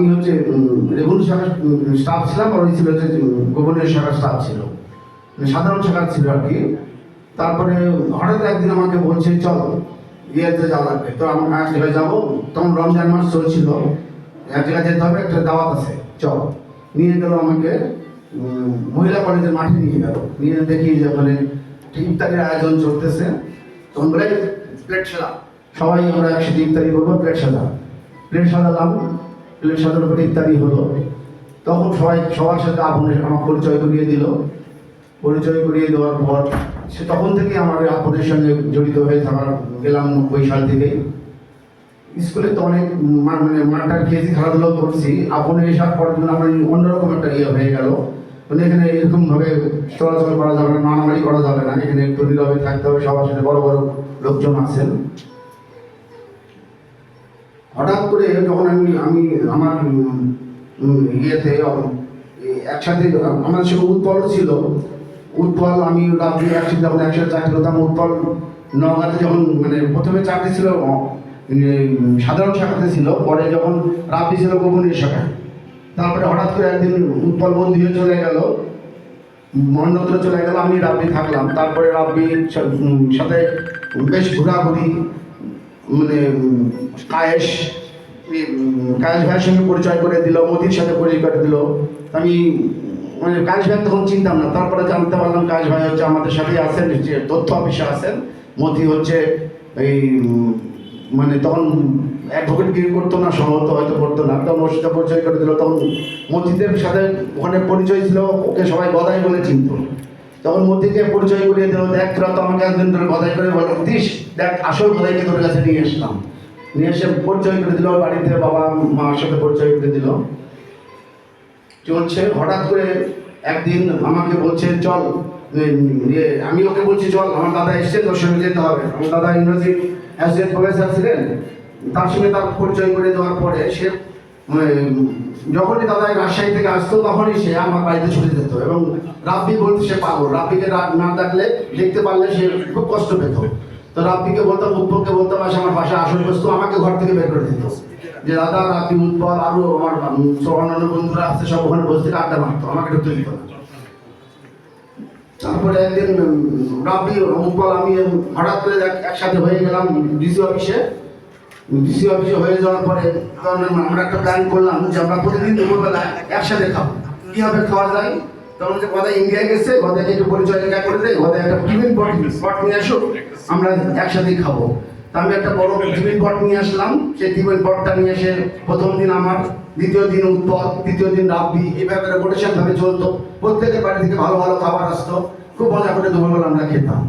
আমি হচ্ছে রেগুলার শাখার স্টাফ ছিলাম আর ওই ছিল হচ্ছে গোপনীয় শাখার স্টাফ ছিল। মানে সাধারণ শাখার ছিল আর কি। তারপরে হঠাৎ একদিন আমাকে বলছে, চল ইয়েতে যাওয়া লাগবে তো আমি এক জায়গায় যাব। তখন রমজান মাস চলছিল। এক জায়গায় যেতে হবে, একটা দাওয়াত আছে। চল। নিয়ে গেল আমাকে মহিলা কলেজের মাঠে নিয়ে গেল। নিয়ে দেখি যে ঠিক ইফতারির আয়োজন চলতেছে। তখন বলে প্লেট সাজা। সবাই আমরা একসাথে ইফতারি করব প্লেট সাজা। প্লেট সাজালাম। প্লেট পরে ইত্যাদি হলো। তখন সবাই, সবার সাথে আপনের আমার পরিচয় করিয়ে দিল। পরিচয় করিয়ে দেওয়ার পর সে তখন থেকে আমার আপনের সঙ্গে জড়িত হয়ে থাকার গেলাম নব্বই সাল থেকে। স্কুলে তো অনেক মানে মাঠটার খেয়েছি খেলাধুলো করছি। আপনে এসার পর জন্য আমার অন্যরকম একটা ইয়ে হয়ে গেল। মানে এখানে এরকম ভাবে চলাচল করা যাবে না, মারামারি করা যাবে না। এখানে একটু নীরবে থাকতে হবে, সবার সাথে বড় বড় লোকজন আছেন। হঠাৎ করে যখন আমি আমি আমার ইয়েতে একসাথে আমার সঙ্গে উৎপল ছিল। উৎপল, আমি রাত্রি একসাথে যখন একসাথে চাকরি করতাম, উৎপল নগাতে যখন মানে প্রথমে চাকরি ছিল সাধারণ শাখাতে ছিল, পরে যখন রাব্বি ছিল গোপনীয় শাখায়। তারপরে হঠাৎ করে একদিন উৎপল বন্ধু হয়ে চলে গেল মন্ডত্র চলে গেল, আমি রাব্বি থাকলাম। তারপরে রাব্বির সাথে বেশ ঘোরাঘুরি মানে কায়েশ কায়েশ ভাইয়ের সঙ্গে পরিচয় করে দিল, মোদির সাথে পরিচয় করে দিল। আমি মানে কায়েশ ভাই তখন চিনতাম না। তারপরে জানতে পারলাম কায়েশ ভাই হচ্ছে আমাদের সাথে আছেন যে তথ্য অফিসে আছেন। মতি হচ্ছে এই মানে তখন অ্যাডভোকেট গিরি করতো না সম্ভবত হয়তো করতো না। তখন ওর সাথে পরিচয় করে দিল। তখন মতিদের সাথে ওখানে পরিচয় ছিল, ওকে সবাই গদাই বলে চিনতো। তখন মতিকে পরিচয় করিয়ে দিল দেখ তোরা তো আমাকে একদিন ধরে গদাই করে বলে দিস দেখ আসল গদাইকে তোর কাছে নিয়ে আসলাম নিয়ে এসে পরিচয় করে দিল বাড়িতে বাবা মার সাথে পরিচয় করে দিল। চলছে হঠাৎ করে একদিন আমাকে বলছে চল ইয়ে, আমি ওকে বলছি চল আমার দাদা এসছে তোর সঙ্গে যেতে হবে। আমার দাদা ইংরেজি অ্যাসিস্ট্যান্ট প্রফেসর ছিলেন তার সঙ্গে তার পরিচয় করে দেওয়ার পরে সে যখনই দাদা রাজশাহী থেকে আসতো, তখনই সে আমার বাড়িতে ছুটে যেত এবং রাব্বি বলতে, সে পাগল। রাব্বিকে না ডাকলে দেখতে পারলে সে খুব কষ্ট পেত। তো রাব্বিকে বলতাম, উৎপলকে বলতাম, আসে আমার বাসায়, আসল বস্তু আমাকে ঘর থেকে বের করে দিত। যে, দাদা, রাব্বি, উৎপল, আরও আমার অন্যান্য বন্ধুরা আসতে সব ওখানে বসে থেকে আড্ডা মারতো, আমাকে ঢুকতে দিত তারপরে একদিন রাব্বি, উৎপল, আমি হঠাৎ করে একসাথে হয়ে গেলাম, ডিসি অফিসে। ডিসি অফিসে হয়ে যাওয়ার পরে আমরা একটা প্ল্যান করলাম যে আমরা প্রতিদিন দুপুরবেলা একসাথে খাব। কীভাবে খাওয়া যায়? তখন ইন্ডিয়া গেছে একটু করে দেয় একটা টিফিন পট নিয়ে আসো আমরা একসাথেই খাব। তা আমি একটা বড় টিফিন পট নিয়ে আসলাম। সেই টিফিন পটটা নিয়ে এসে প্রথম দিন আমার, দ্বিতীয় দিন উৎপল তৃতীয় দিন রাব্বি এইভাবে রোটেশন ভাবে চলতো। প্রত্যেকের বাড়ি থেকে ভালো ভালো খাবার আসতো। খুব মজা করে দুপুরবেলা আমরা খেতাম।